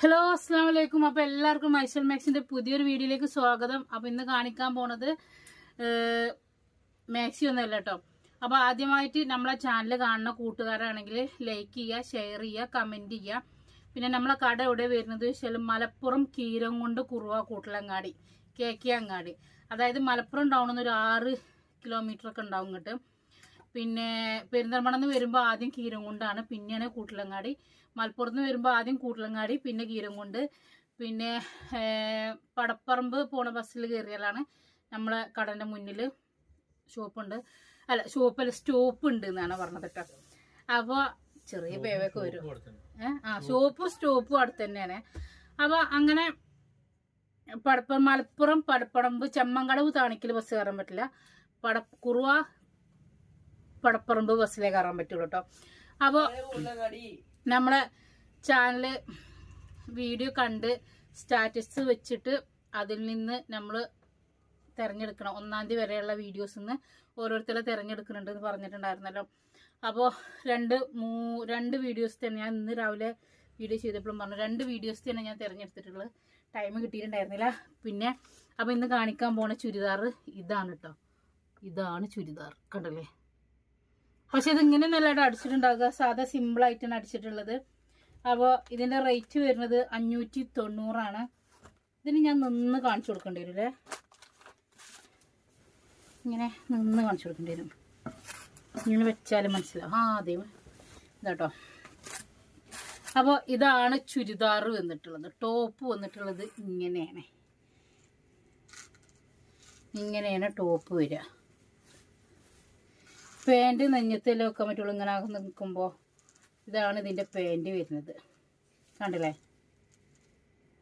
Hello അസ്സാം വലൈക്കും അപ്പോൾ എല്ലാവർക്കും മൈസൽ മാക്സിന്റെ പുതിയൊരു വീഡിയോയിലേക്ക് സ്വാഗതം. അപ്പോൾ ഇന്ന് കാണിക്കാൻ പോണത് മാക്സി ഒന്നുമല്ല കേട്ടോ അപ്പോൾ ആദ്യമായിട്ട് നമ്മളെ ചാനൽ കാണുന്ന കൂട്ടുകാരാണെങ്കിൽ ലൈക്ക് ചെയ്യുക ഷെയർ ചെയ്യുക കമന്റ് ചെയ്യുക. പിന്നെ നമ്മളെ കട എവിടെ വരുന്നത് വെച്ചാൽ മലപ്പുറം കീരംകൊണ്ട് കുറുവ കൂട്ടലങ്ങാടി കെ അങ്ങാടി അതായത് മലപ്പുറം ടൗണിൽ നിന്ന് ഒരു ആറ് കിലോമീറ്റർ ഒക്കെ ഉണ്ടാവും ഇങ്ങോട്ട്. പിന്നെ പെരിന്തൽമണ്ണെന്ന് വരുമ്പോൾ ആദ്യം കീരംകുണ്ടാണ് പിന്നെയാണ് കൂട്ടിലങ്ങാടി. മലപ്പുറത്ത് നിന്ന് വരുമ്പോൾ ആദ്യം കൂട്ടിലങ്ങാടി പിന്നെ കീരംകുണ്ട് പിന്നെ പടപ്പറമ്പ് പോണ ബസ്സിൽ കയറിയാലാണ് നമ്മളെ കടന്റെ മുന്നിൽ ഷോപ്പുണ്ട്. അല്ല ഷോപ്പല്ല സ്റ്റോപ്പ് ഉണ്ട് എന്നാണ് പറഞ്ഞത് കേട്ടോ. അപ്പോൾ ചെറിയ പേവൊക്കെ വരും. ആ ഷോപ്പും സ്റ്റോപ്പും അടുത്ത് തന്നെയാണ് അപ്പോൾ അങ്ങനെ പടപ്പ മലപ്പുറം പടപ്പറമ്പ് ചെമ്മങ്കടവ് താണിക്കൽ ബസ് കയറാൻ പറ്റില്ല. പട കുറുവ പടപ്പറമ്പ് ബസ്സിലേ കയറാൻ പറ്റുള്ളൂ കേട്ടോ. അപ്പോൾ നമ്മളെ ചാനൽ വീഡിയോ കണ്ട് സ്റ്റാറ്റസ് വെച്ചിട്ട് അതിൽ നിന്ന് നമ്മൾ തിരഞ്ഞെടുക്കണം. ഒന്നാം തീയതി വരെയുള്ള വീഡിയോസിൽ നിന്ന് ഓരോരുത്തരെ തിരഞ്ഞെടുക്കുന്നുണ്ട് എന്ന് പറഞ്ഞിട്ടുണ്ടായിരുന്നല്ലോ. അപ്പോൾ രണ്ട് മൂ രണ്ട് വീഡിയോസ് തന്നെ ഞാൻ ഇന്ന് രാവിലെ വീഡിയോ ചെയ്തപ്പോഴും പറഞ്ഞു. രണ്ട് വീഡിയോസ് തന്നെ ഞാൻ തിരഞ്ഞെടുത്തിട്ടുള്ളത് ടൈം കിട്ടിയിട്ടുണ്ടായിരുന്നില്ല. പിന്നെ അപ്പോൾ ഇന്ന് കാണിക്കാൻ പോണ ചുരിദാർ ഇതാണ് കേട്ടോ ഇതാണ് ചുരിദാർ. കണ്ടല്ലേ? പക്ഷെ ഇത് ഇങ്ങനെ നല്ലതായിട്ട് അടിച്ചിട്ടുണ്ടാകുക സാധാ സിമ്പിൾ ആയിട്ടാണ് അടിച്ചിട്ടുള്ളത്. അപ്പോൾ ഇതിന്റെ റേറ്റ് വരുന്നത് അഞ്ഞൂറ്റി തൊണ്ണൂറാണ് ഇതിന് ഞാൻ നിന്ന് കാണിച്ചു കൊടുക്കേണ്ടി വരും അല്ലേ ഇങ്ങനെ നിന്ന് കാണിച്ചു കൊടുക്കേണ്ടി വരും. ഇങ്ങനെ വെച്ചാലും മനസ്സിലാവും. ആ അതെ ഇതാട്ടോ. അപ്പോൾ ഇതാണ് ചുരിദാർ വന്നിട്ടുള്ളത്. ടോപ്പ് വന്നിട്ടുള്ളത് ഇങ്ങനെയാണ്. ഇങ്ങനെയാണ് ടോപ്പ് വരിക. പാന്റ് നെഞ്ഞത്തെല്ലാം വെക്കാൻ പറ്റുള്ളൂ ഇങ്ങനെ നിൽക്കുമ്പോൾ ഇതാണ് ഇതിന്റെ പാന്റ് വരുന്നത്. കണ്ടില്ലേ?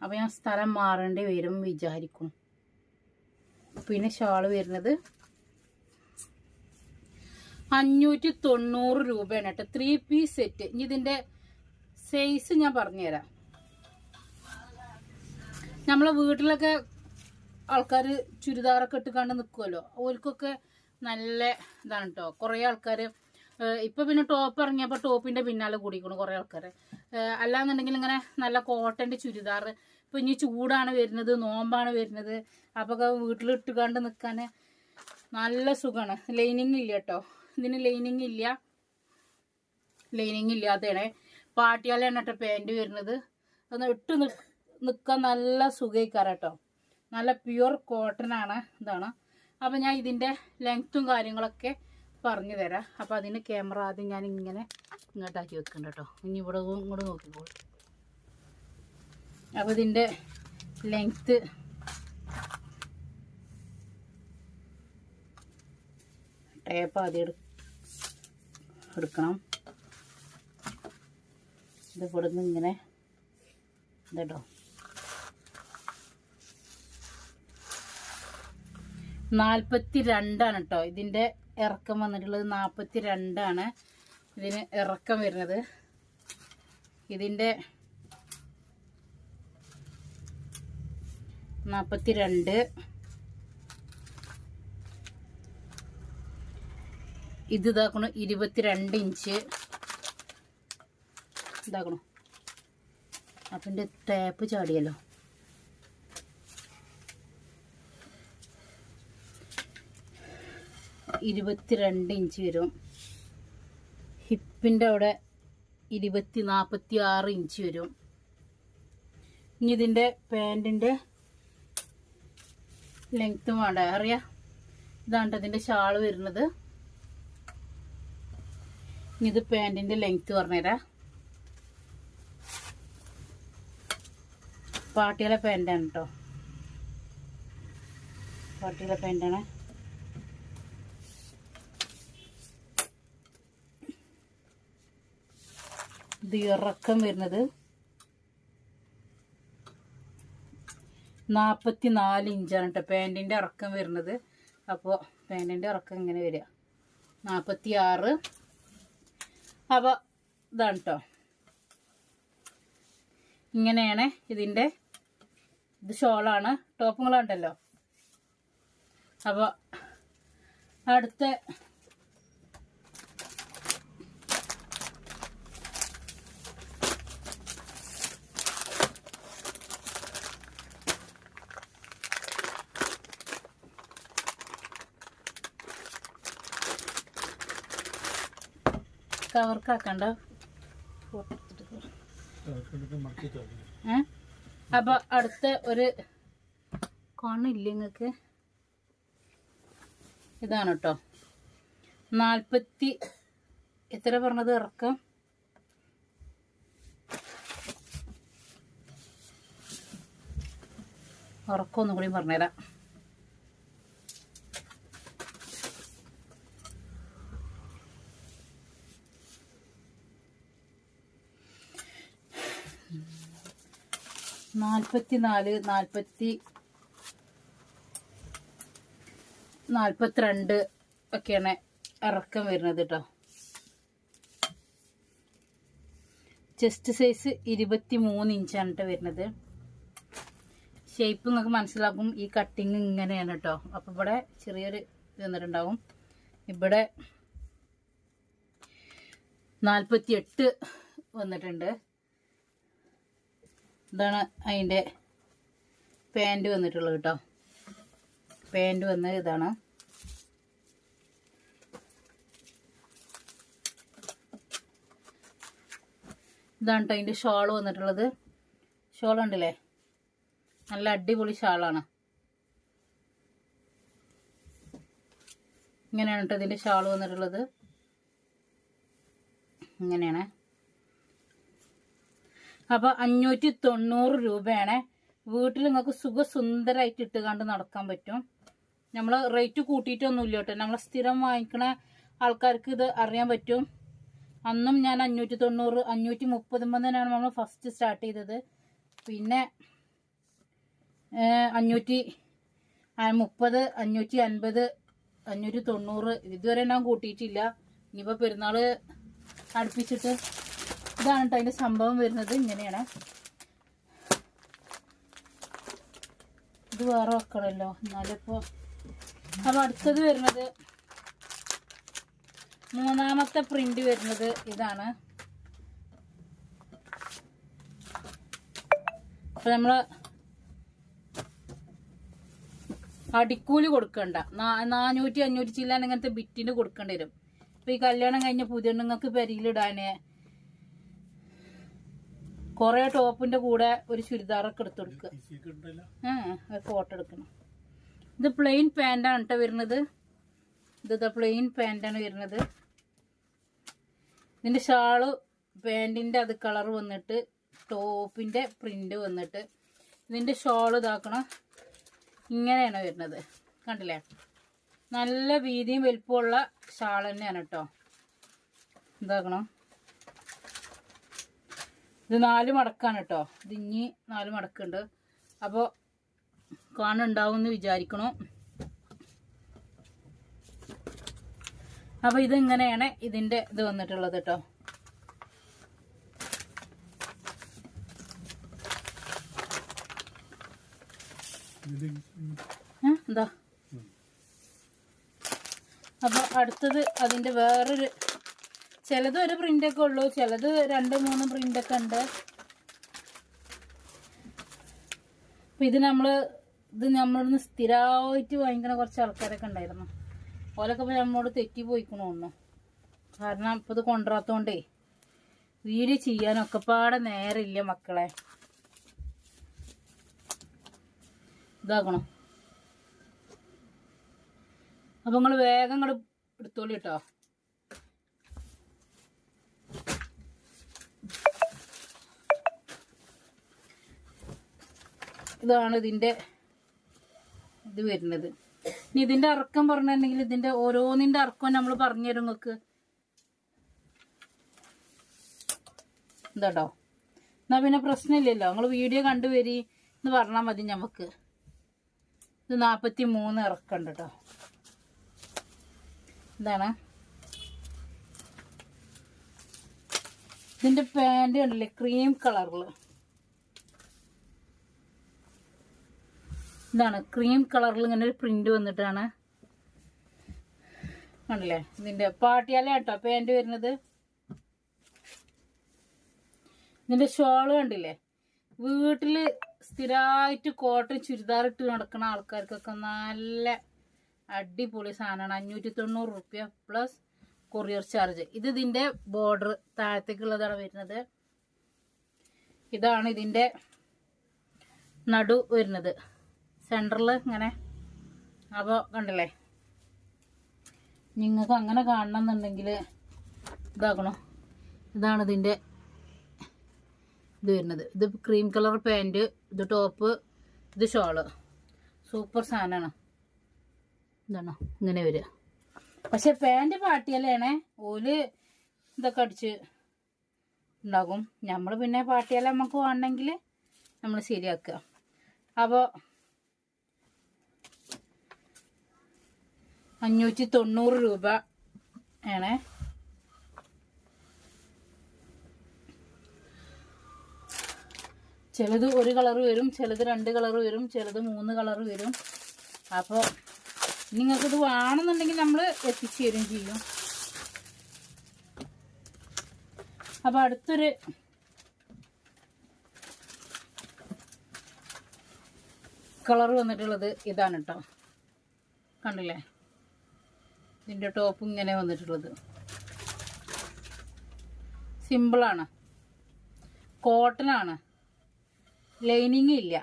അപ്പോൾ ഞാൻ സ്ഥലം മാറേണ്ടി വരും വിചാരിക്കും. പിന്നെ ഷാൾ വരുന്നത് അഞ്ഞൂറ്റി തൊണ്ണൂറ് രൂപയാണ് കേട്ടോ. ത്രീ പീസ് സെറ്റ് ഇനി ഇതിന്റെ സൈസ് ഞാൻ പറഞ്ഞുതരാം. നമ്മളെ വീട്ടിലൊക്കെ ആൾക്കാർ ചുരിദാറൊക്കെ ഇട്ട് കണ്ട് നിൽക്കുമല്ലോ ഓൽക്കൊക്കെ നല്ല ഇതാണ് കേട്ടോ കുറേ ആൾക്കാർ ഇപ്പം പിന്നെ ടോപ്പ് ഇറങ്ങിയപ്പോൾ ടോപ്പിന്റെ പിന്നാലെ കൂടിക്കണം കുറേ ആൾക്കാർ അല്ലാന്നുണ്ടെങ്കിൽ ഇങ്ങനെ നല്ല കോട്ടന്റെ ചുരിദാർ ഇപ്പം ഇനി ചൂടാണ് വരുന്നത് നോമ്പാണ് വരുന്നത് അപ്പോൾ വീട്ടിൽ ഇട്ട് കണ്ട് നിൽക്കാൻ നല്ല സുഖമാണ് ലൈനിങ് ഇല്ല കേട്ടോ ഇതിന് ലൈനിങ് ഇല്ല. ലൈനിങ് ഇല്ലാത്തതാണ്. പാട്ടിയാലാണ് കേട്ടോ പാന്റ് വരുന്നത്. ഒന്ന് ഇട്ട് നിൽക്കാൻ നല്ല സുഖയിക്കാറ് കേട്ടോ നല്ല പ്യുവർ കോട്ടൺ ആണ് ഇതാണ്. അപ്പം ഞാൻ ഇതിന്റെ ലെങ്ത്തും കാര്യങ്ങളൊക്കെ പറഞ്ഞു തരാം. അപ്പം അതിന് ക്യാമറ ആദ്യം ഞാൻ ഇങ്ങനെ ഇങ്ങോട്ടാക്കി വെക്കുന്നുണ്ട് കേട്ടോ ഇനി ഇവിടെ ഇങ്ങോട്ട് നോക്കിക്കോളൂ. അപ്പം ഇതിന്റെ ലെങ്ത്ത് ടേപ്പ് ആദ്യം എടു എടുക്കണം. ഇത് ഇവിടുന്ന് ഇങ്ങനെ ഇതട്ടോ നാൽപ്പത്തി രണ്ടാണ് കേട്ടോ ഇതിന്റെ ഇറക്കം വന്നിട്ടുള്ളത് നാൽപ്പത്തി രണ്ടാണ് ഇതിന് ഇറക്കം വരുന്നത്. ഇതിന്റെ നാൽപ്പത്തി രണ്ട് ഇത് ഇതാക്കണു ഇരുപത്തിരണ്ട് ഇഞ്ച്. ഇതാക്കണു. അപ്പം എന്റെ ടാപ്പ് ചാടിയല്ലോ. ഇരുപത്തിരണ്ട് ഇഞ്ച് വരും. ഹിപ്പിന്റെ അവിടെ ഇരുപത്തി നാൽപ്പത്തി ആറ് ഇഞ്ച് വരും. ഇനി ഇതിന്റെ പാന്റിന്റെ ലെങ്ത്തും വേണ്ട? അറിയാം? ഇതാണ് ഇതിന്റെ ഷാൾ വരുന്നത്. ഇനി ഇത് പാന്റിന്റെ ലെങ്ത്ത് പറഞ്ഞുതരാം. പാട്ടികളെ പാന്റാണ് കേട്ടോ പാട്ടികളെ പാന്റാണ് ഇത് ഇറക്കം വരുന്നത് നാൽപ്പത്തി നാല് ഇഞ്ചാണ് കേട്ടോ പാന്റിന്റെ ഇറക്കം വരുന്നത്. അപ്പോൾ പാന്റിന്റെ ഇറക്കം ഇങ്ങനെ വരിക. നാൽപ്പത്തി ആറ് അപ്പോൾ ഇതാണ് കേട്ടോ ഇങ്ങനെയാണ് ഇതിന്റെ ഇത് ഷോളാണ്. ടോപ്പുകളുണ്ടല്ലോ അപ്പോൾ അടുത്ത കവർക്കാക്കണ്ട ഏ? അപ്പൊ അടുത്ത ഒരു കോണില്ല നിങ്ങക്ക് ഇതാണ് കേട്ടോ നാൽപ്പത്തി എത്ര പറഞ്ഞത്? ഇറക്കം. ഉറക്കം ഒന്നും കൂടി പറഞ്ഞുതരാം. നാൽപ്പത്തി നാല് നാൽപ്പത്തി നാൽപ്പത്തിരണ്ട് ഒക്കെയാണ് ഇറക്കം വരുന്നത് കേട്ടോ ചെസ്റ്റ് സൈസ് ഇരുപത്തി മൂന്ന് ഇഞ്ചാണ് കേട്ടോ വരുന്നത്. ഷേപ്പ് നിങ്ങൾക്ക് മനസ്സിലാക്കും ഈ കട്ടിങ് ഇങ്ങനെയാണ് കേട്ടോ അപ്പോൾ ഇവിടെ ചെറിയൊരു ഇത് വന്നിട്ടുണ്ടാവും. ഇവിടെ നാൽപ്പത്തി എട്ട് വന്നിട്ടുണ്ട്. ഇതാണ് അതിന്റെ പാന്റ് വന്നിട്ടുള്ളത് കേട്ടോ. പാന്റ് വന്നത് ഇതാണ്. ഇതാണ് കേട്ടോ അതിന്റെ ഷോൾ വന്നിട്ടുള്ളത്. ഷോൾ ഉണ്ടല്ലേ നല്ല അടിപൊളി ഷാളാണ്. ഇങ്ങനെയാണ് കേട്ടോ ഇതിന്റെ ഷാൾ വന്നിട്ടുള്ളത്. ഇങ്ങനെയാണ്. അപ്പൊ അഞ്ഞൂറ്റി തൊണ്ണൂറ് രൂപയാണ്. വീട്ടിൽ നിങ്ങൾക്ക് സുഖസുന്ദരമായിട്ട് ഇട്ട് കണ്ട് നടക്കാൻ പറ്റും. നമ്മൾ റേറ്റ് കൂട്ടിയിട്ടൊന്നുമില്ല കേട്ടോ. നമ്മൾ സ്ഥിരം വാങ്ങിക്കണ ആൾക്കാർക്ക് ഇത് അറിയാൻ പറ്റും. അന്നും ഞാൻ അഞ്ഞൂറ്റി തൊണ്ണൂറ് അഞ്ഞൂറ്റി മുപ്പത്തൊമ്പതിനാണ് നമ്മൾ ഫസ്റ്റ് സ്റ്റാർട്ട് ചെയ്തത്. പിന്നെ അഞ്ഞൂറ്റി മുപ്പത് അഞ്ഞൂറ്റി അൻപത് അഞ്ഞൂറ്റി തൊണ്ണൂറ് ഇതുവരെ ഞാൻ കൂട്ടിയിട്ടില്ല. ഇനിയിപ്പോൾ പെരുന്നാൾ അടുപ്പിച്ചിട്ട് ഇതാണ് കേട്ടോ അതിന്റെ സംഭവം വരുന്നത്. ഇങ്ങനെയാണ്. ഇത് വേറെ വെക്കണമല്ലോ എന്നാലിപ്പോൾ അപ്പോൾ അടുത്തത് വരുന്നത് മൂന്നാമത്തെ പ്രിന്റ് വരുന്നത് ഇതാണ്. അപ്പൊ നമ്മൾ അടിക്കൂലി കൊടുക്കണ്ട. നാനൂറ്റി അഞ്ഞൂറ്റി ചില്ലാൻ ഇങ്ങനത്തെ ബിറ്റിന് കൊടുക്കേണ്ടി വരും. ഇപ്പൊ ഈ കല്യാണം കഴിഞ്ഞ പുതിയണ്ണുങ്ങൾക്ക് പെരിയിലിടാന് കൊറേ ടോപ്പിന്റെ കൂടെ ഒരു ചുരിദാറൊക്കെ എടുത്തു കൊടുക്കുക ആ ഫോട്ടോ എടുക്കണം. ഇത് പ്ലെയിൻ പാന്റാണ് കേട്ടോ വരുന്നത്. ഇത് പ്ലെയിൻ പാന്റാണ് വരുന്നത്. ഇതിന്റെ ഷാൾ പാന്റിന്റെ അത് കളർ വന്നിട്ട് ടോപ്പിന്റെ പ്രിന്റ് വന്നിട്ട്. ഇതിന്റെ ഷാൾ ഇതാക്കണം? ഇങ്ങനെയാണ് വരുന്നത്. കണ്ടില്ലേ? നല്ല വീതിയും വലിപ്പമുള്ള ഷാൾ തന്നെയാണ് കേട്ടോ ഇതാക്കണം? ഇത് നാല് മടക്കാണ് കേട്ടോ ഇത് ഇനി നാല് മടക്കുണ്ട്. അപ്പോൾ കാണുണ്ടാവും എന്ന് വിചാരിക്കണു. അപ്പോൾ ഇതിങ്ങനെയാണ് ഇതിന്റെ ഇത് വന്നിട്ടുള്ളത് കേട്ടോ എന്താ? അപ്പൊ അടുത്തത് അതിന്റെ വേറൊരു ചിലത് ഒരു പ്രിന്റ് ഒക്കെ ഉള്ളൂ. ചിലത് രണ്ട് മൂന്ന് പ്രിന്റൊക്കെ ഉണ്ട്. അപ്പൊ ഇത് നമ്മൾ ഇത് നമ്മളിന്ന് സ്ഥിരമായിട്ട് വാങ്ങിക്കണ കുറച്ച് ആൾക്കാരൊക്കെ ഉണ്ടായിരുന്നു. ഓലൊക്കെ നമ്മളോട് തെറ്റി പോയിക്കണു ഒന്ന് കാരണം ഇപ്പൊ ഇത് കൊണ്ടുവരാത്തോണ്ടേ വീഡിയോ ചെയ്യാനൊക്കെ പാടെ നേരമില്ല മക്കളെ. ഇതാക്കണം? അപ്പൊ നിങ്ങൾ വേഗം ഇങ്ങോട്ട് എടുത്തോളി കേട്ടോ. ഇതാണ് ഇതിന്റെ ഇത് വരുന്നത്. ഇനി ഇതിന്റെ അറക്കം പറഞ്ഞിട്ടുണ്ടെങ്കിൽ ഇതിന്റെ ഓരോന്നിന്റെ അറക്കം നമ്മൾ പറഞ്ഞു തരും നിങ്ങൾക്ക്. എന്താട്ടോ എന്നാ പിന്നെ പ്രശ്നമില്ലല്ലോ. നിങ്ങൾ വീഡിയോ കണ്ടുവരി എന്ന് പറഞ്ഞാൽ മതി നമുക്ക് ഇത് നാൽപ്പത്തി മൂന്ന് ഇറക്കണ്ട് കേട്ടോ എന്താണ് ഇതിന്റെ പാന്റ് ഉണ്ടല്ലേ ക്രീം കളറിൽ ഇതാണ് ക്രീം കളറിൽ ഇങ്ങനെ ഒരു പ്രിന്റ് വന്നിട്ടാണ്. ആണല്ലേ? ഇതിന്റെ പാട്ടിയാല കേട്ടോ. പാന്റ് വരുന്നത് ഇതിന്റെ ഷോൾ കണ്ടില്ലേ? വീട്ടിൽ സ്ഥിരമായിട്ട് കോട്ടൺ ചുരിദാർ ഇട്ട് നടക്കുന്ന ആൾക്കാർക്കൊക്കെ നല്ല അടിപൊളി സാധനമാണ്. അഞ്ഞൂറ്റി തൊണ്ണൂറ് റുപ്യ പ്ലസ് കൊറിയർ ചാർജ് ഇത് ഇതിന്റെ ബോർഡർ താഴത്തേക്കുള്ളതാണ് വരുന്നത്. ഇതാണ് ഇതിന്റെ നടു വരുന്നത്. സെന്ററിൽ ഇങ്ങനെ. അപ്പോൾ കണ്ടില്ലേ? നിങ്ങൾക്ക് അങ്ങനെ കാണണം എന്നുണ്ടെങ്കിൽ ഇതാക്കണോ? ഇതാണ് ഇതിന്റെ ഇത് വരുന്നത്. ഇത് ക്രീം കളർ പാന്റ് ഇത് ടോപ്പ് ഇത് ഷോൾ സൂപ്പർ സാധനമാണ് ഇതാണോ? ഇങ്ങനെ വരിക. പക്ഷെ പാന്റ് പാട്ടിയല്ലേണേ ഓൽ ഇതൊക്കെ അടിച്ച് ഉണ്ടാകും നമ്മൾ പിന്നെ പാട്ടിയാല നമുക്ക് വേണമെങ്കിൽ നമ്മൾ ശരിയാക്കുക. അപ്പോൾ അഞ്ഞൂറ്റി തൊണ്ണൂറ് രൂപ. ആണേ. ചിലത് ഒരു കളർ വരും ചിലത് രണ്ട് കളർ വരും ചിലത് മൂന്ന് കളർ വരും. അപ്പോൾ നിങ്ങൾക്കിത് വേണമെന്നുണ്ടെങ്കിൽ നമ്മൾ എത്തിച്ചു തരും ചെയ്യും. അപ്പോൾ അടുത്തൊരു കളർ വന്നിട്ടുള്ളത് ഇതാണ് കേട്ടോ കണ്ടില്ലേ? ഇതിന്റെ ടോപ്പ് ഇങ്ങനെ വന്നിട്ടുള്ളത്. സിമ്പിളാണ് കോട്ടനാണ് ലൈനിങ് ഇല്ല.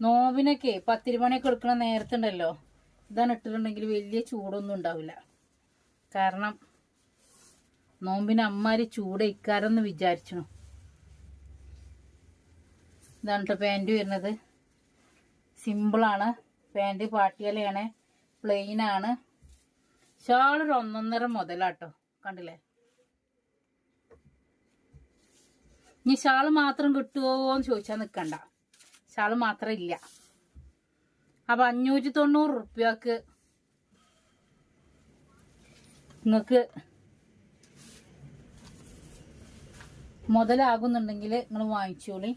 നോവിനൊക്കെ പത്തിരുമണിയൊക്കെ എടുക്കണ നേരത്തുണ്ടല്ലോ ഇതാണ് ഇട്ടിട്ടുണ്ടെങ്കിൽ വലിയ ചൂടൊന്നും ഉണ്ടാവില്ല. കാരണം നോമ്പിന് അമ്മാരി ചൂട് ഇക്കാരെന്ന് വിചാരിച്ചു ഇതാണ് പാന്റ് വരുന്നത്. സിമ്പിളാണ് പാന്റ് പാട്ടിയാലയാണ് പ്ലെയിൻ ആണ്. ഷാൾ ഒരു ഒന്നൊന്നര മുതലാട്ടോ. കണ്ടില്ലേ? ഇനി ഷാൾ മാത്രം കിട്ടുമോ എന്ന് ചോദിച്ചാൽ നിൽക്കണ്ട ഷാൾ മാത്രം ഇല്ല. അപ്പൊ അഞ്ഞൂറ്റി തൊണ്ണൂറ് റുപ്യക്ക് നിങ്ങൾക്ക് മുതലാകുന്നുണ്ടെങ്കിൽ നിങ്ങൾ വാങ്ങിച്ചോളി.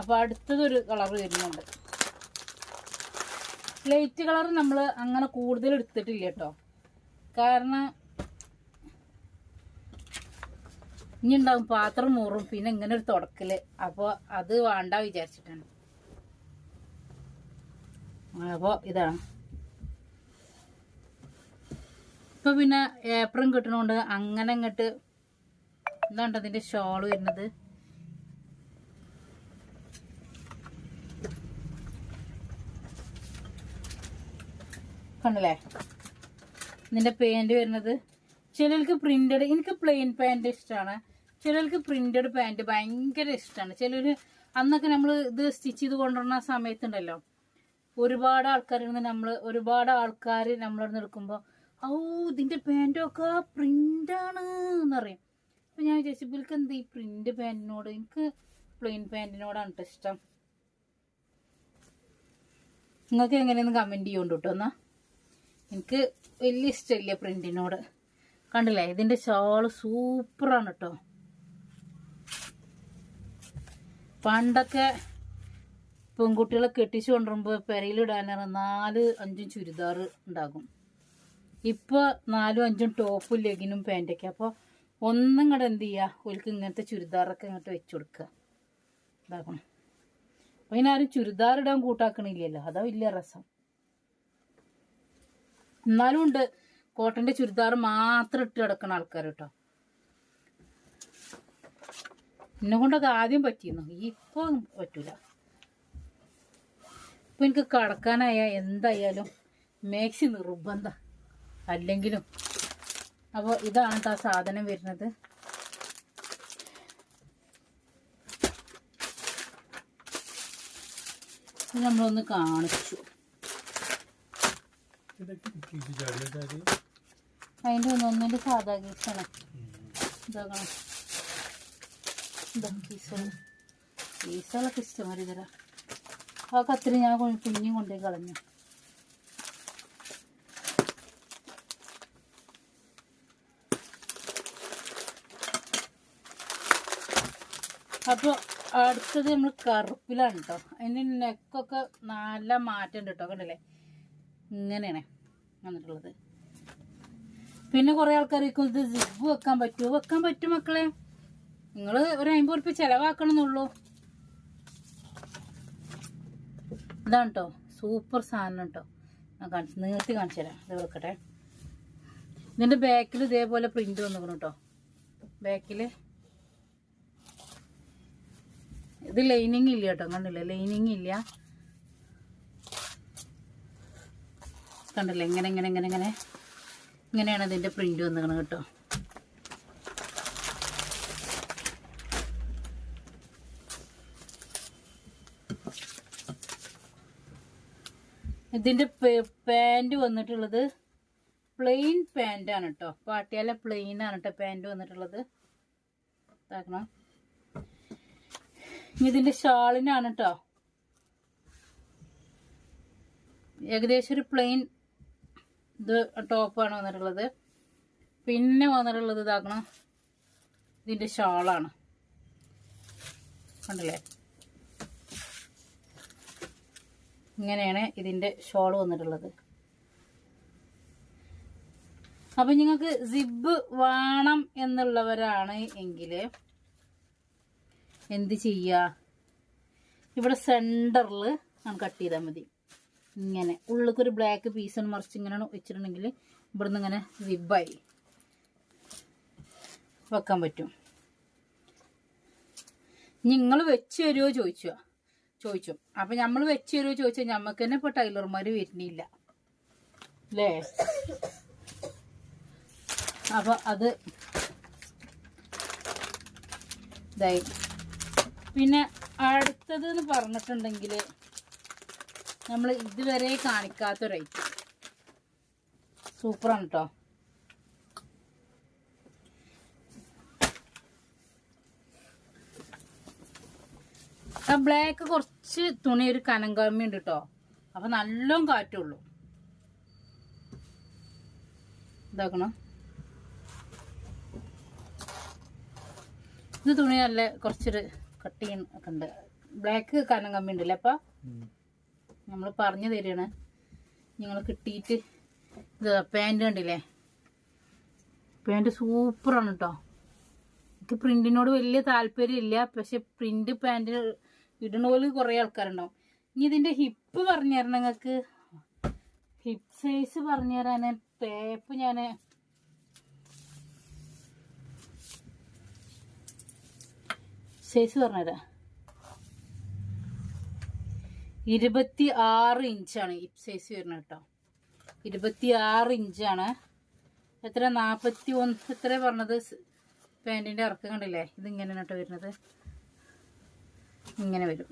അപ്പൊ അടുത്തതൊരു കളർ വരുന്നുണ്ട്. ലൈറ്റ് കളർ നമ്മൾ അങ്ങനെ കൂടുതൽ എടുത്തിട്ടില്ല കേട്ടോ. കാരണം ഇനി ഉണ്ടാവും പാത്രം മൂറും പിന്നെ ഇങ്ങനെ ഒരു തുടക്കൽ. അപ്പോൾ അത് വേണ്ട വിചാരിച്ചിട്ടാണ്. അപ്പോൾ ഇതാണ്. ഇപ്പൊ പിന്നെ ഏപ്രം കിട്ടണോണ്ട് അങ്ങനെ അങ്ങോട്ട് ഇതാണ്ട് അതിന്റെ ഷോൾ വരുന്നത്. കണ്ടില്ലേ? ഇതിന്റെ പാന്റ് വരുന്നത്. ചിലർക്ക് പ്രിന്റഡ് എനിക്ക് പ്ലെയിൻ പാന്റ് ഇഷ്ടമാണ് ചിലർക്ക് പ്രിന്റഡ് പാന്റ് ഭയങ്കര ഇഷ്ടമാണ് ചിലർ അന്നൊക്കെ നമ്മൾ ഇത് സ്റ്റിച്ച് ചെയ്ത് കൊണ്ടുവരുന്ന സമയത്തുണ്ടല്ലോ. ഒരുപാട് ആൾക്കാരിൽ നമ്മൾ ഒരുപാട് ആൾക്കാർ നമ്മളിവിടെ എടുക്കുമ്പോൾ ഓ ഇതിന്റെ പാന്റൊക്കെ പ്രിന്റാണ് എന്നറിയും അപ്പം ഞാൻ വിചാരിച്ചു ഇവർക്ക് എന്ത് ഈ പ്രിന്റ് പാന്റിനോട് എനിക്ക് പ്ലെയിൻ പാന്റിനോടാണ് ഇഷ്ടം. നിങ്ങൾക്ക് എങ്ങനെയൊന്ന് കമന്റ് ചെയ്യുന്നുണ്ട് കേട്ടോ എന്നാ. എനിക്ക് വലിയ ഇഷ്ടമില്ല പ്രിന്റിനോട്. കണ്ടില്ലേ? ഇതിന്റെ ഷാൾ സൂപ്പറാണ് കേട്ടോ. പണ്ടൊക്കെ പെൺകുട്ടികളെ കെട്ടിച്ചു കൊണ്ടുവരുമ്പോൾ പെരയിലിടാനാണ് നാല് അഞ്ചും ചുരിദാർ ഉണ്ടാകും. ഇപ്പോൾ നാലും അഞ്ചും ടോപ്പും ലെഗിനും പാന്റൊക്കെ അപ്പോൾ ഒന്നും കൂടെ എന്ത് ചെയ്യുക ഓൽക്ക് ഇങ്ങനത്തെ ചുരിദാറൊക്കെ ഇങ്ങോട്ട് വെച്ച് കൊടുക്കുക ഇതാക്കണം. അപ്പോൾ ഇതിനാരും ചുരിദാർ ഇടാൻ കൂട്ടാക്കണില്ലല്ലോ. അതാ വലിയ രസം. എന്നാലും ഉണ്ട് കോട്ടന്റെ ചുരിദാർ മാത്രം ഇട്ട് കിടക്കുന്ന ആൾക്കാർ കേട്ടോ എന്നെ കൊണ്ടൊക്കെ ആദ്യം പറ്റിയിരുന്നു. ഇപ്പൊ പറ്റൂല. ഇപ്പൊ എനിക്ക് കടക്കാനായ എന്തായാലും മേക്സി നിർബന്ധ. അല്ലെങ്കിലും. അപ്പോൾ ഇതാണ് ആ സാധനം വരുന്നത്. നമ്മളൊന്ന് കാണിച്ചു. അതിന്റെ ഒന്ന് ഒന്നിന്റെ സാധാ കേസാണ് ഇതാകണം ഇതാ കീസുകൾ കീസുകളൊക്കെ ഇഷ്ടമാതിരി തരാം ആ കത്തിരി ഞാൻ കുഞ്ഞും കൊണ്ടേ കളഞ്ഞു. അപ്പോൾ അടുത്തത് നമ്മൾ കറുപ്പിലാണ് കേട്ടോ അതിന്റെ നെക്കൊക്കെ നല്ല മാറ്റം ഉണ്ട് കേട്ടോ കണ്ടില്ലേ? ഇങ്ങനെയാണ്. വന്നിട്ടുള്ളത്. പിന്നെ കുറെ ആൾക്കാർ ഇത് സിബ് വെക്കാൻ പറ്റുമോ വെക്കാൻ പറ്റും മക്കളെ. നിങ്ങൾ ഒരു അമ്പത് ഉറുപ്പ്യ ചെലവാക്കണമെന്നുള്ളൂ ഇതാണ് കേട്ടോ സൂപ്പർ സാധനം കേട്ടോ ഞാൻ കാണിച്ചു നീർത്തി കാണിച്ചു തരാം. ഇത് വെക്കട്ടെ. ഇതിന്റെ ബാക്കിൽ ഇതേപോലെ പ്രിന്റ് വന്നിക്കണം കേട്ടോ ബാക്കിൽ ഇത് ലൈനിങ് ഇല്ല കേട്ടോ കണ്ടില്ല? ലൈനിങ് ഇല്ല. കണ്ടില്ലേ? ഇങ്ങനെ ഇങ്ങനെ ഇങ്ങനെ ഇങ്ങനെ. ഇങ്ങനെയാണ് ഇതിന്റെ പ്രിന്റ് വന്നിരിക്കണം കേട്ടോ. ഇതിന്റെ പാന്റ് വന്നിട്ടുള്ളത് പ്ലെയിൻ പാന്റാണ് കേട്ടോ. പാട്ടിയാലെ പ്ലെയിൻ ആണ് കേട്ടോ പാന്റ് വന്നിട്ടുള്ളത്. ഇതാക്കണം? ഇതിന്റെ ഇതിന്റെ ഷാളിനാണ് കേട്ടോ. ഏകദേശം ഒരു പ്ലെയിൻ ഇത് ടോപ്പാണ് വന്നിട്ടുള്ളത്. പിന്നെ വന്നിട്ടുള്ളത് ഇതാക്കണം. ഇതിന്റെ ഷാളാണ്. കണ്ടില്ലേ? ഇങ്ങനെയാണ് ഇതിന്റെ ഷോൾ വന്നിട്ടുള്ളത്. അപ്പം നിങ്ങൾക്ക് സിബ് വേണം എന്നുള്ളവരാണ് എങ്കിൽ എന്ത് ചെയ്യുക ഇവിടെ സെന്ററിൽ നമുക്ക് കട്ട് ചെയ്താൽ മതി. ഇങ്ങനെ. ഉള്ളിലേക്ക് ഒരു ബ്ലാക്ക് പീസ് മറിച്ച് ഇങ്ങനെ വെച്ചിട്ടുണ്ടെങ്കിൽ ഇവിടുന്ന് ഇങ്ങനെ വിബായി. വെക്കാൻ പറ്റും. നിങ്ങൾ വെച്ച് തരുമോ ചോദിച്ചോ. ചോദിച്ചു. അപ്പം നമ്മൾ വെച്ച് തരുമോ ചോദിച്ചാൽ ഞമ്മക്ക് തന്നെ ഇപ്പോൾ ടൈലർമാർ വരുന്നില്ല. അല്ലേ അപ്പോൾ അത് ഇതായി. പിന്നെ അടുത്തത് പറഞ്ഞിട്ടുണ്ടെങ്കിൽ നമ്മൾ ഇതുവരെ കാണിക്കാത്തൊരു ഐറ്റം സൂപ്പറാണ് കേട്ടോ ആ ബ്ലാക്ക് കുറച്ച് തുണി ഒരു കനം കമ്മി ഉണ്ട് കേട്ടോ അപ്പൊ നല്ലോണം കാറ്റുള്ളൂ ഇതാക്കണം? ഇത് തുണി നല്ല കുറച്ചൊരു കട്ടിങ് ഒക്കെ ഉണ്ട്. ബ്ലാക്ക് കനം കമ്മി ഉണ്ടല്ലേ അപ്പൊ? നമ്മൾ പറഞ്ഞു തരികയാണ്. നിങ്ങൾ കിട്ടിയിട്ട് ഇത് പാന്റ് കണ്ടില്ലേ? പാന്റ് സൂപ്പറാണ് കേട്ടോ എനിക്ക് പ്രിന്റിനോട് വലിയ താല്പര്യമില്ല. പക്ഷെ പ്രിന്റ് പാന്റ് ഇടണ പോലെ കുറേ ആൾക്കാരുണ്ടാവും. ഇനി ഇതിന്റെ ഹിപ്പ് പറഞ്ഞു തരണം നിങ്ങൾക്ക്. ഹിപ്പ് സൈസ് പറഞ്ഞു തരാൻ ടേപ്പ് ഞാൻ സൈസ് പറഞ്ഞുതരാം. ഇരുപത്തി ആറ് ഇഞ്ചാണ്. ഹിപ്പ് സൈസ് വരുന്നത് കേട്ടോ. ഇരുപത്തി ആറ് ഇഞ്ചാണ്. എത്ര? നാൽപ്പത്തി ഒന്ന് എത്ര പറഞ്ഞത് പാന്റിന്റെ ഇറക്കം കണ്ടില്ലേ? ഇതിങ്ങനെയാണ് കേട്ടോ വരുന്നത്. ഇങ്ങനെ വരും.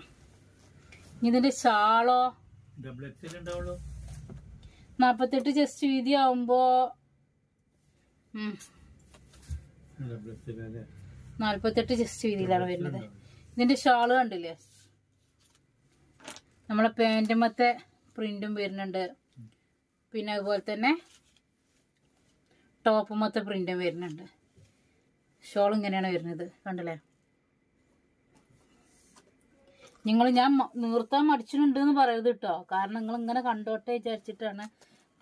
ഇതിന്റെ ഷാളോ? നാൽപ്പത്തെട്ട് ചെസ്റ്റ് വീതി ആവുമ്പോൾ നാൽപ്പത്തെട്ട് ചെസ്റ്റ് വീതിയിലാണ് വരുന്നത്. ഇതിന്റെ ഷാൾ കണ്ടില്ലേ? നമ്മളെ പാന്റുമത്തെ പ്രിന്റും വരുന്നുണ്ട്. പിന്നെ അതുപോലെ തന്നെ ടോപ്പുമത്തെ പ്രിന്റും വരുന്നുണ്ട്. ഷോൾ ഇങ്ങനെയാണ് വരുന്നത്. കണ്ടില്ലേ? നിങ്ങൾ ഞാൻ നിർത്താൻ മടിച്ചിട്ടുണ്ട് എന്ന് പറയരുത് കേട്ടോ. കാരണം നിങ്ങൾ ഇങ്ങനെ കണ്ടോട്ടെ വിചാരിച്ചിട്ടാണ്.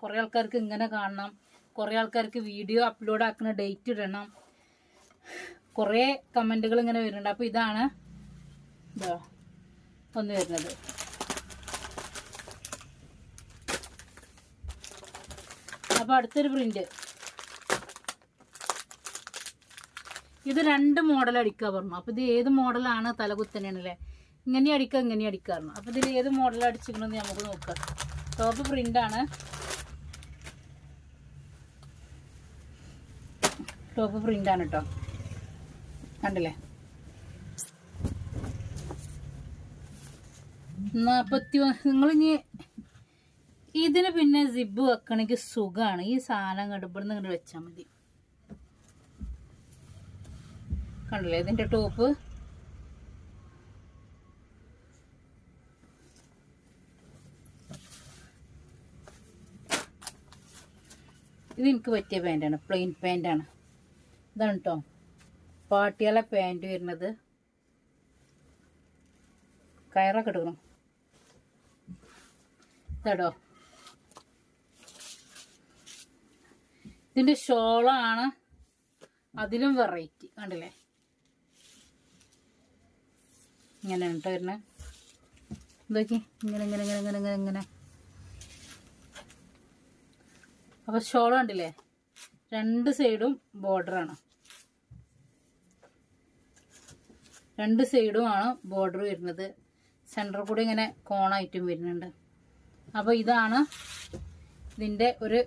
കുറേ ആൾക്കാർക്ക് ഇങ്ങനെ കാണണം. കുറേ ആൾക്കാർക്ക് വീഡിയോ അപ്ലോഡ് ആക്കുന്ന ഡേറ്റ് ഇടണം. കുറേ കമന്റുകൾ ഇങ്ങനെ വരുന്നുണ്ട്. അപ്പോൾ ഇതാണ് ഇതോ ഒന്ന് വരുന്നത്. അപ്പോൾ അടുത്തൊരു പ്രിന്റ് ഇത് രണ്ട് മോഡൽ അടിക്കുക പറഞ്ഞു. അപ്പോൾ ഇത് ഏത് മോഡലാണ് തലകുത്തനാണല്ലേ ഇങ്ങനെ അടിക്കുക ഇങ്ങനെ അടിക്കാറുണ്ട് അപ്പോൾ ഇതിൽ ഏത് മോഡൽ അടിച്ചിരിക്കണമെന്ന് നമുക്ക് നോക്കാം. ടോപ്പ് പ്രിന്റാണ് ടോപ്പ് പ്രിന്റാണ് കേട്ടോ കണ്ടില്ലേ? നാൽപ്പത്തി നിങ്ങൾ ഇനി ഇതിന് പിന്നെ സിബ് വെക്കണമെങ്കിൽ സുഖമാണ് ഈ സാധനം കണ്ട് ഇവിടുന്ന് ഇങ്ങോട്ട് വെച്ചാൽ മതി. കണ്ടില്ലേ ഇതിന്റെ ടോപ്പ്? ഇത് എനിക്ക് പറ്റിയ പാന്റാണ് പ്ലെയിൻ പാന്റാണ് ഇതാണ് കേട്ടോ പാട്ടിയാല പാന്റ് വരുന്നത്. കയറൊക്കെ എടുക്കണം. ഇതാടോ ഇതിന്റെ ഷോളാണ് അതിലും വെറൈറ്റി കണ്ടില്ലേ? ഇങ്ങനെയാണ് കേട്ടോ വരുന്നത് ഇതൊക്കെ ഇങ്ങനെ ഇങ്ങനെ ഇങ്ങനെ ഇങ്ങനെ ഇങ്ങനെ ഇങ്ങനെ. അപ്പോൾ ഷോൾ കണ്ടില്ലേ? രണ്ട് സൈഡും ബോർഡറാണ്. രണ്ട് സൈഡുമാണ് ബോർഡർ വരുന്നത്. സെന്റർ കൂടി ഇങ്ങനെ കോണായിട്ടും വരുന്നുണ്ട്. അപ്പോൾ ഇതാണ് ഇതിന്റെ ഒരു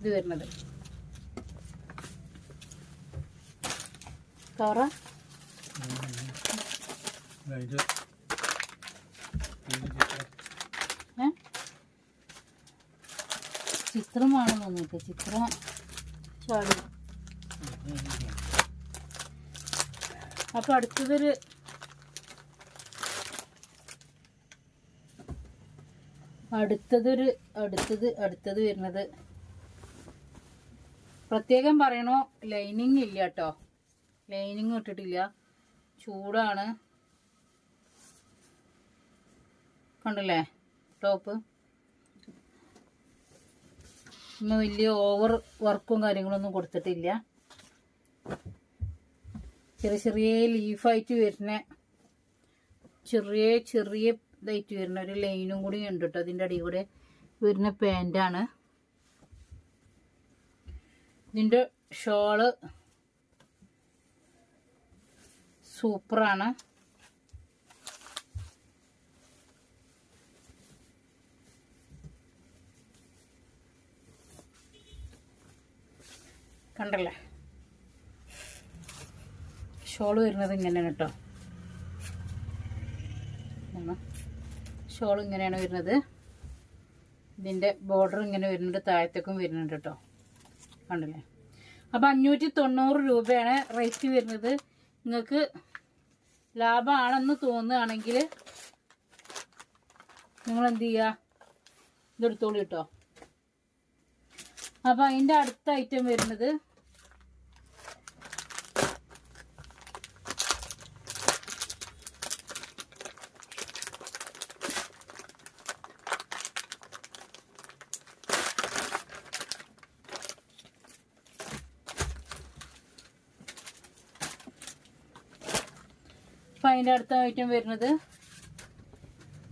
ഇത് വരുന്നത്. കവറ ചിത്രമാണ് ഇത് ചിത്രം. അപ്പൊ അടുത്തതൊരു അടുത്തതൊരു അടുത്തത് അടുത്തത് വരുന്നത് പ്രത്യേകം പറയണോ ലൈനിങ് ഇല്ല കേട്ടോ ലൈനിങ് ഇട്ടിട്ടില്ല. ചൂടാണ്. കണ്ടല്ലേ? ടോപ്പ് ഇന്ന് വലിയ ഓവർ വർക്കും കാര്യങ്ങളൊന്നും കൊടുത്തിട്ടില്ല. ചെറിയ ചെറിയ ലീഫായിട്ട് വരുന്ന ചെറിയ ചെറിയ ഇതായിട്ട് വരുന്ന ഒരു ലൈനും കൂടി ഉണ്ട് കേട്ടോ അതിന്റെ അടിയിൽ കൂടെ വരുന്ന പാന്റാണ് ഇതിന്റെ ഷോൾ സൂപ്പറാണ്. കണ്ടല്ലേ? ഷോൾ വരുന്നത് ഇങ്ങനെയാണ് കേട്ടോ. ഷോൾ ഇങ്ങനെയാണ് വരുന്നത്. ഇതിന്റെ ബോർഡർ ഇങ്ങനെ വരുന്നുണ്ട് താഴത്തേക്കും വരുന്നുണ്ട് കേട്ടോ. കണ്ടില്ലേ? അപ്പോൾ അഞ്ഞൂറ്റി തൊണ്ണൂറ് രൂപയാണ് റേറ്റ് വരുന്നത്. നിങ്ങൾക്ക് ലാഭമാണെന്ന് തോന്നുകയാണെങ്കിൽ നിങ്ങൾ എന്ത് ചെയ്യുക? ഇതെടുത്തോളൂ കേട്ടോ. അപ്പോൾ അതിന്റെ അടുത്ത ഐറ്റം വരുന്നത് അതിന്റെ അടുത്ത ഐറ്റം വരുന്നത്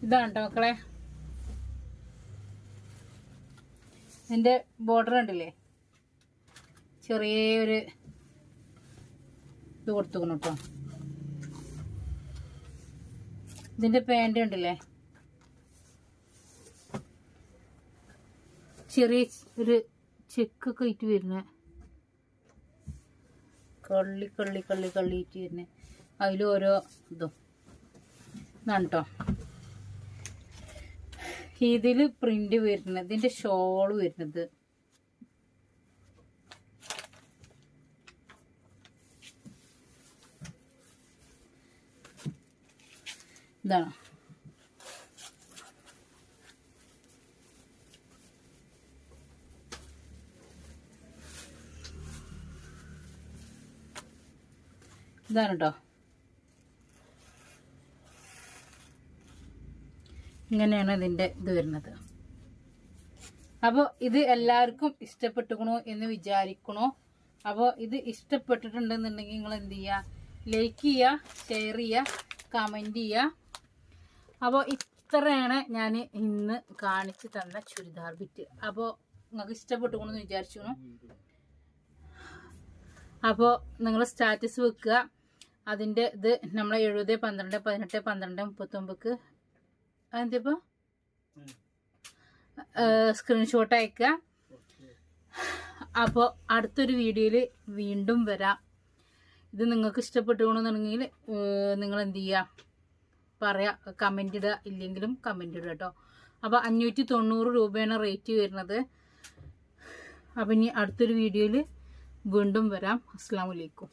ഇതാണ് കേട്ടോ മക്കളെ? ഇതിന്റെ ബോർഡർ ഉണ്ടല്ലേ ചെറിയ ഒരു ഇത് കൊടുത്തുക്കണം കേട്ടോ ഇതിന്റെ പാന്റ് ഉണ്ടല്ലേ ചെറിയ ഒരു ചെക്കൊക്കെ ഇട്ട് വരുന്ന. കള്ളി കള്ളി കള്ളി കള്ളിയിട്ട് വരുന്ന. അതിൽ ഓരോ ഇതും. ഇതാണ് കേട്ടോ ഇതിൽ പ്രിന്റ് വരുന്നത് ഇതിന്റെ ഷോൾ വരുന്നത്. ഇതാണ് ഇതാണ് കേട്ടോ ഇങ്ങനെയാണ് ഇതിന്റെ ഇത് വരുന്നത്. അപ്പോൾ ഇത് എല്ലാവർക്കും ഇഷ്ടപ്പെട്ടുക്കണോ എന്ന് വിചാരിക്കണോ? അപ്പോൾ ഇത് ഇഷ്ടപ്പെട്ടിട്ടുണ്ടെന്നുണ്ടെങ്കിൽ നിങ്ങൾ എന്ത് ചെയ്യുക ലൈക്ക് ചെയ്യുക ഷെയർ ചെയ്യുക കമന്റ് ചെയ്യുക അപ്പോൾ ഇത്രയാണ് ഞാൻ ഇന്ന് കാണിച്ചു തന്ന ചുരിദാർ ബിറ്റ് അപ്പോൾ നിങ്ങൾക്ക് ഇഷ്ടപ്പെട്ടുക്കണമെന്ന് വിചാരിച്ചു അപ്പോൾ നിങ്ങൾ സ്റ്റാറ്റസ് വെക്കുക. അതിന്റെ ഇത് നമ്മൾ എഴുപത് പന്ത്രണ്ട് പതിനെട്ട് പന്ത്രണ്ട് മുപ്പത്തൊമ്പക്ക് അതെന്തിപ്പോൾ സ്ക്രീൻഷോട്ട് അയക്കുക അപ്പോൾ അടുത്തൊരു വീഡിയോയിൽ വീണ്ടും വരാം. ഇത് നിങ്ങൾക്ക് ഇഷ്ടപ്പെട്ടുകൊണ്ടെന്നുണ്ടെങ്കിൽ നിങ്ങൾ എന്ത് ചെയ്യുക പറയുക കമന്റ് ഇടുക ഇല്ലെങ്കിലും കമന്റ് ഇടുക കേട്ടോ. അപ്പോൾ അഞ്ഞൂറ്റി തൊണ്ണൂറ് രൂപയാണ് റേറ്റ് വരുന്നത്. അപ്പം ഇനി അടുത്തൊരു വീഡിയോയിൽ വീണ്ടും വരാം. അസ്സാം വലൈക്കും